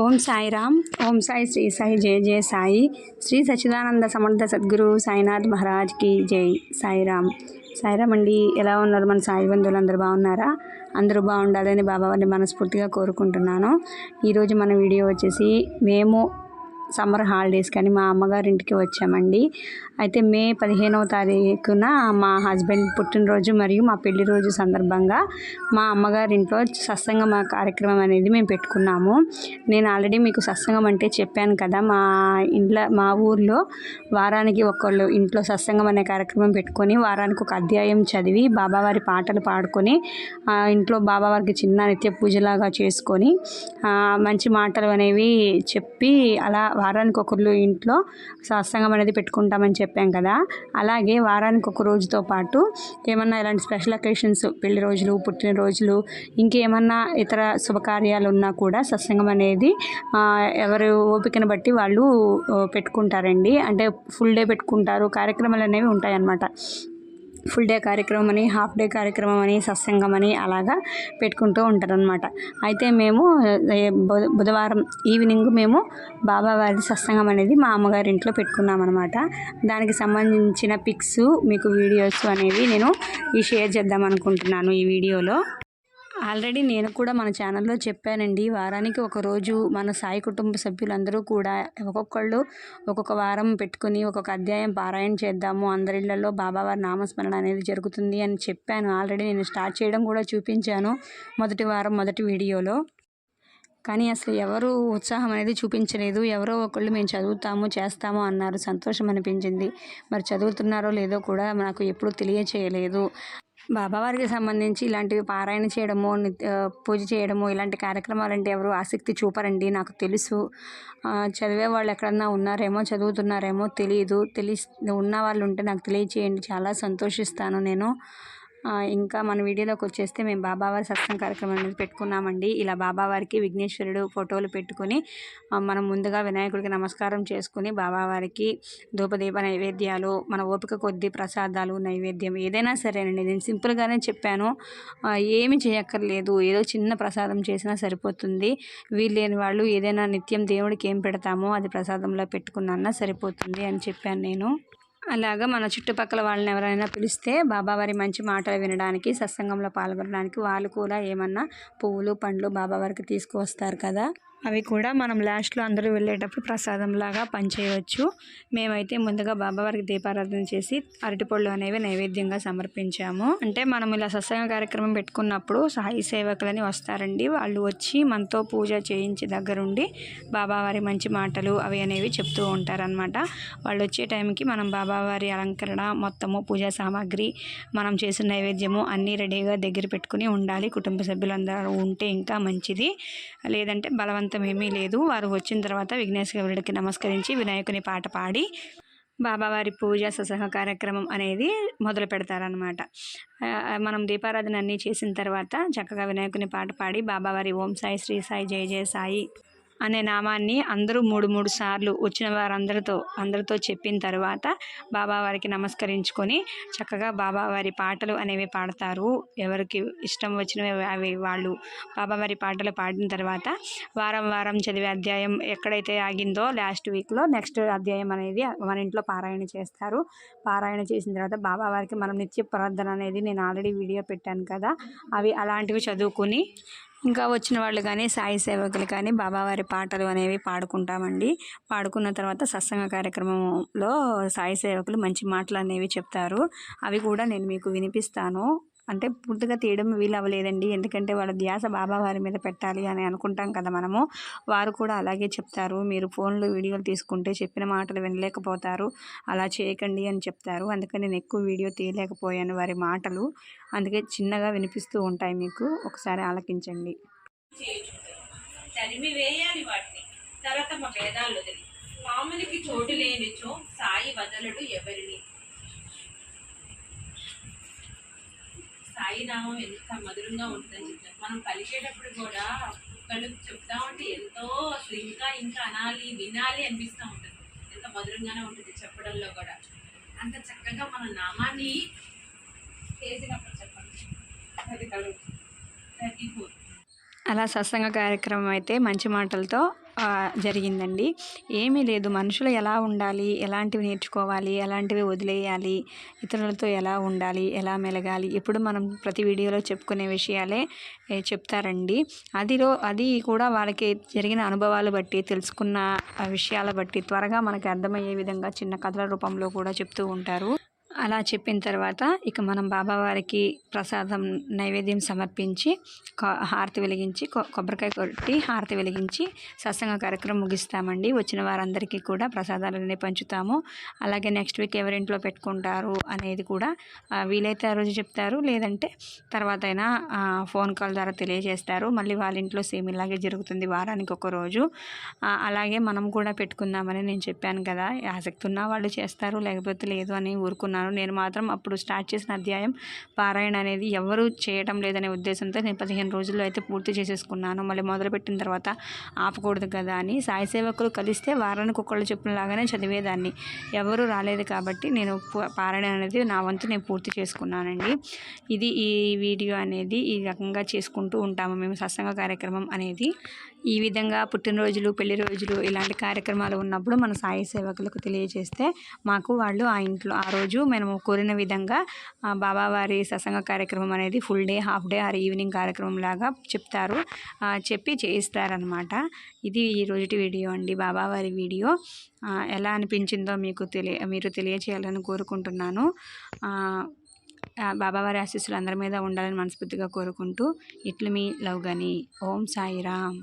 ఓం సాయిరామ్ ఓం సాయి శ్రీ సాయి జయ జయ సాయి. శ్రీ సచిదానంద సమర్థ సద్గురు సాయినాథ్ మహారాజ్కి జై సాయిరామ్. సాయిరామ్ అండి ఎలా ఉన్నారు మన సాయి బంధువులు? అందరూ బాగున్నారా? అందరూ బాగుండాలని బాబావారిని మనస్ఫూర్తిగా కోరుకుంటున్నాను. ఈరోజు మన వీడియో వచ్చేసి మేము సమ్మర్ హాలిడేస్ కానీ మా అమ్మగారింటికి వచ్చామండి. అయితే మే పదిహేనవ తారీఖున మా హస్బెండ్ పుట్టినరోజు మరియు మా పెళ్ళి రోజు సందర్భంగా మా అమ్మగారింట్లో సత్సంగం కార్యక్రమం అనేది మేము పెట్టుకున్నాము. నేను ఆల్రెడీ మీకు సత్సంగం అంటే చెప్పాను కదా మా ఇంట్లో మా ఊర్లో వారానికి ఒకళ్ళు ఇంట్లో సత్సంగం అనే కార్యక్రమం పెట్టుకొని వారానికి ఒక అధ్యాయం చదివి బాబావారి పాటలు పాడుకొని ఇంట్లో బాబావారికి చిన్న నిత్య పూజలాగా చేసుకొని మంచి మాటలు అనేవి చెప్పి అలా వారానికి ఒకరు ఇంట్లో సత్సంగం అనేది పెట్టుకుంటామని చెప్పాం కదా. అలాగే వారానికి ఒక రోజుతో పాటు ఏమన్నా ఇలాంటి స్పెషల్ అకేషన్స్ పెళ్ళి రోజులు పుట్టినరోజులు ఇంకేమన్నా ఇతర శుభకార్యాలు ఉన్నా కూడా సత్సంగం అనేది ఎవరు ఓపికను బట్టి వాళ్ళు పెట్టుకుంటారండి. అంటే ఫుల్ డే పెట్టుకుంటారు. కార్యక్రమాలు అనేవి ఉంటాయన్నమాట. ఫుల్ డే కార్యక్రమం అని హాఫ్ డే కార్యక్రమం అని సత్సంగం అని అలాగా పెట్టుకుంటూ ఉంటారనమాట అయితే మేము బుధ- బుధవారం ఈవినింగ్ మేము బాబావారి సత్సంగం అనేది మా అమ్మగారి ఇంట్లో పెట్టుకున్నాం అనమాట దానికి సంబంధించిన పిక్స్ మీకు వీడియోస్ అనేవి నేను ఈ షేర్ చేద్దాం అనుకుంటున్నాను ఈ వీడియోలో. ఆల్రెడీ నేను కూడా మన ఛానల్లో చెప్పానండి. వారానికి ఒకరోజు మన సాయి కుటుంబ సభ్యులందరూ కూడా ఒక్కొక్కళ్ళు ఒక్కొక్క వారం పెట్టుకుని ఒక్కొక్క అధ్యాయం పారాయణ చేద్దాము. అందరిళ్ళలో బాబావారి నామస్మరణ అనేది జరుగుతుంది అని చెప్పాను. ఆల్రెడీ నేను స్టార్ట్ చేయడం కూడా చూపించాను మొదటి వారం మొదటి వీడియోలో. కానీ అసలు ఎవరు ఉత్సాహం అనేది చూపించలేదు. ఎవరో ఒకళ్ళు మేము చదువుతాము చేస్తాము అన్నారు. సంతోషం అనిపించింది. మరి చదువుతున్నారో లేదో కూడా నాకు ఎప్పుడూ తెలియచేయలేదు. బాబావారికి సంబంధించి ఇలాంటివి పారాయణ చేయడము పూజ చేయడము ఇలాంటి కార్యక్రమాలు అంటే ఎవరు ఆసక్తి చూపరండి. నాకు తెలుసు. చదివే వాళ్ళు ఎక్కడన్నా ఉన్నారేమో చదువుతున్నారేమో తెలియదు తెలి ఉన్న వాళ్ళు ఉంటే నాకు తెలియచేయండి. చాలా సంతోషిస్తాను నేను. ఇంకా మన వీడియోలోకి వచ్చేస్తే మేము బాబావారి సత్సంగ కార్యక్రమం అనేది పెట్టుకున్నామండి. ఇలా బాబావారికి విఘ్నేశ్వరుడు ఫోటోలు పెట్టుకుని మనం ముందుగా వినాయకుడికి నమస్కారం చేసుకుని బాబావారికి ధూపదీప నైవేద్యాలు మన ఓపిక కొద్ది ప్రసాదాలు నైవేద్యం ఏదైనా సరేనండి. నేను సింపుల్గానే చెప్పాను ఏమి ఏమీ చేయక్కర్లేదు. ఏదో చిన్న ప్రసాదం చేసినా సరిపోతుంది. వీల్లేని వాళ్ళు ఏదైనా నిత్యం దేవుడికి ఏం పెడతామో అది ప్రసాదంలో పెట్టుకున్నా సరిపోతుంది అని చెప్పాను నేను. అలాగా మన చుట్టుపక్కల వాళ్ళని ఎవరైనా పిలిస్తే బాబావారి మంచి మాటలు వినడానికి సత్సంగంలో పాల్గొనడానికి వాళ్ళు కూడా ఏమన్నా పువ్వులు పండ్లు బాబావారికి తీసుకువస్తారు కదా. అవి కూడా మనం లాస్ట్లో అందరూ వెళ్ళేటప్పుడు ప్రసాదంలాగా పనిచేయవచ్చు. మేమైతే ముందుగా బాబావారికి దీపారాధన చేసి అరటిపళ్ళు అనేవి నైవేద్యంగా సమర్పించాము. అంటే మనం ఇలా సత్సంగ కార్యక్రమం పెట్టుకున్నప్పుడు సాయి సేవకులని వస్తారండి. వాళ్ళు వచ్చి మనతో పూజ చేయించి దగ్గరుండి బాబావారి మంచి మాటలు అవి అనేవి చెప్తూ ఉంటారనమాట వాళ్ళు వచ్చే టైంకి మనం బాబావారి అలంకరణ మొత్తము పూజా సామాగ్రి మనం చేసిన నైవేద్యము అన్నీ రెడీగా దగ్గర పెట్టుకుని ఉండాలి. కుటుంబ సభ్యులందరూ ఉంటే ఇంకా మంచిది. లేదంటే బలవంత ఏమీ లేదు. వారు వచ్చిన తర్వాత విఘ్నేశ్వరుడికి నమస్కరించి వినాయకుని పాట పాడి బాబావారి పూజ ససహ కార్యక్రమం అనేది మొదలు పెడతారనమాట మనం దీపారాధన అన్నీ చేసిన తర్వాత చక్కగా వినాయకుని పాట పాడి బాబావారి ఓం సాయి శ్రీ సాయి జయ జయ సాయి అనే నామాన్ని అందరూ మూడు మూడు సార్లు వచ్చిన వారందరితో అందరితో చెప్పిన తర్వాత బాబావారికి నమస్కరించుకొని చక్కగా బాబావారి పాటలు అనేవి పాడతారు. ఎవరికి ఇష్టం వచ్చినవి అవి వాళ్ళు బాబావారి పాటలు పాడిన తర్వాత వారం వారం చదివే అధ్యాయం ఎక్కడైతే ఆగిందో లాస్ట్ వీక్లో నెక్స్ట్ అధ్యాయం అనేది మన ఇంట్లో పారాయణ చేస్తారు. పారాయణ చేసిన తర్వాత బాబావారికి మనం నిత్య ప్రార్థన అనేది నేను ఆల్రెడీ వీడియో పెట్టాను కదా అవి అలాంటివి చదువుకుని ఇంకా వచ్చిన వాళ్ళు కానీ సాయి సేవకులు కానీ బాబావారి పాటలు అనేవి పాడుకుంటామండి. పాడుకున్న తర్వాత సత్సంగ కార్యక్రమంలో సాయి సేవకులు మంచి మాటలు అనేవి చెప్తారు. అవి కూడా నేను మీకు వినిపిస్తాను. అంటే పూర్తిగా తీయడం వీలు అవ్వలేదండి ఎందుకంటే వాళ్ళ ధ్యాస బాబావారి మీద పెట్టాలి అని అనుకుంటాం కదా మనము. వారు కూడా అలాగే చెప్తారు. మీరు ఫోన్లో వీడియోలు తీసుకుంటే చెప్పిన మాటలు వినలేకపోతారు. అలా చేయకండి అని చెప్తారు. అందుకని నేను ఎక్కువ వీడియో తీయలేకపోయాను వారి మాటలు. అందుకే చిన్నగా వినిపిస్తూ ఉంటాయి మీకు. ఒకసారి ఆలకించండి. తరిమి వేయాలి వాటిని. భేదాలు వదిలి చోటు లేనిచో సాయి వదలడు ఎవరిని? సాయి నామం ఎంత మధురంగా ఉంటుందని చెప్తారు మనం పలికేటప్పుడు కూడా ఒక్కళ్ళు చెప్తా ఉంటే ఎంతో అసలు ఇంకా ఇంకా అనాలి వినాలి అనిపిస్తూ ఉంటుంది. ఎంత మధురంగానే ఉంటుంది చెప్పడంలో కూడా. అంత చక్కగా మన నామాన్ని చేసినప్పుడు చెప్పండి. అది కలుగు థర్టీ ఫోర్. అలా సత్సంగ కార్యక్రమం అయితే మంచి మాటలతో జరిగిందండి. ఏమీ లేదు. మనుషులు ఎలా ఉండాలి? ఎలాంటివి నేర్చుకోవాలి? ఎలాంటివి వదిలేయాలి? ఇతరులతో ఎలా ఉండాలి? ఎలా మెలగాలి? ఇప్పుడు మనం ప్రతి వీడియోలో చెప్పుకునే విషయాలే చెప్తారండి. అదిలో అది కూడా వాళ్ళకి జరిగిన అనుభవాలు బట్టి తెలుసుకున్న విషయాల బట్టి త్వరగా మనకి అర్థమయ్యే విధంగా చిన్న కథల రూపంలో కూడా చెప్తూ ఉంటారు. అలా చెప్పిన తర్వాత ఇక మనం బాబావారికి ప్రసాదం నైవేద్యం సమర్పించి హారతి వెలిగించి కొబ్బరికాయ కొట్టి హారతి వెలిగించి సత్సంగ కార్యక్రమం ముగిస్తామండి. వచ్చిన వారందరికీ కూడా ప్రసాదాలన్నీ పంచుతాము. అలాగే నెక్స్ట్ వీక్ ఎవరింట్లో పెట్టుకుంటారు అనేది కూడా వీలైతే ఆ రోజు చెప్తారు. లేదంటే తర్వాత అయినా ఫోన్ కాల్ ద్వారా తెలియజేస్తారు. మళ్ళీ వాళ్ళ ఇంట్లో సేమ్ ఇలాగే జరుగుతుంది వారానికి ఒక రోజు. అలాగే మనం కూడా పెట్టుకుందామని నేను చెప్పాను కదా. ఆసక్తి ఉన్న వాళ్ళు చేస్తారు లేకపోతే లేదు అని ఊరుకున్నాను నేను మాత్రం అప్పుడు స్టార్ట్ చేసిన అధ్యాయం పారాయణ అనేది ఎవరు చేయటం లేదనే ఉద్దేశంతో నేను పదిహేను రోజుల్లో అయితే పూర్తి చేసేసుకున్నాను. మళ్ళీ మొదలుపెట్టిన తర్వాత ఆపకూడదు కదా అని సాయి సేవకులు కలిస్తే వారానికి ఒకళ్ళు చెప్పినలాగానే చదివేదాన్ని. ఎవరు రాలేదు కాబట్టి నేను పారాయణ అనేది నా వంతు నేను పూర్తి చేసుకున్నానండి. ఇది ఈ వీడియో అనేది ఈ రకంగా చేసుకుంటూ ఉంటాము. మేము సత్సంగ కార్యక్రమం అనేది ఈ విధంగా పుట్టినరోజులు పెళ్ళి రోజులు ఇలాంటి కార్యక్రమాలు ఉన్నప్పుడు మన సాయి సేవకులకు తెలియజేస్తే మాకు వాళ్ళు ఆ ఇంట్లో ఆ రోజు మేము కోరిన విధంగా బాబావారి సత్సంగ కార్యక్రమం అనేది full day half day or evening కార్యక్రమం లాగా చెప్తారు. చెప్పి చేయిస్తారనమాట ఇది ఈ రోజుటి వీడియో అండి. బాబావారి వీడియో. ఎలా అనిపించిందో మీకు తెలియ మీరు తెలియచేయాలని కోరుకుంటున్నాను. బాబావారి ఆశీస్సులు అందరి మీద ఉండాలని మనస్ఫూర్తిగా కోరుకుంటూ ఇట్లు మీ లవ్ గని. ఓం సాయిరామ్.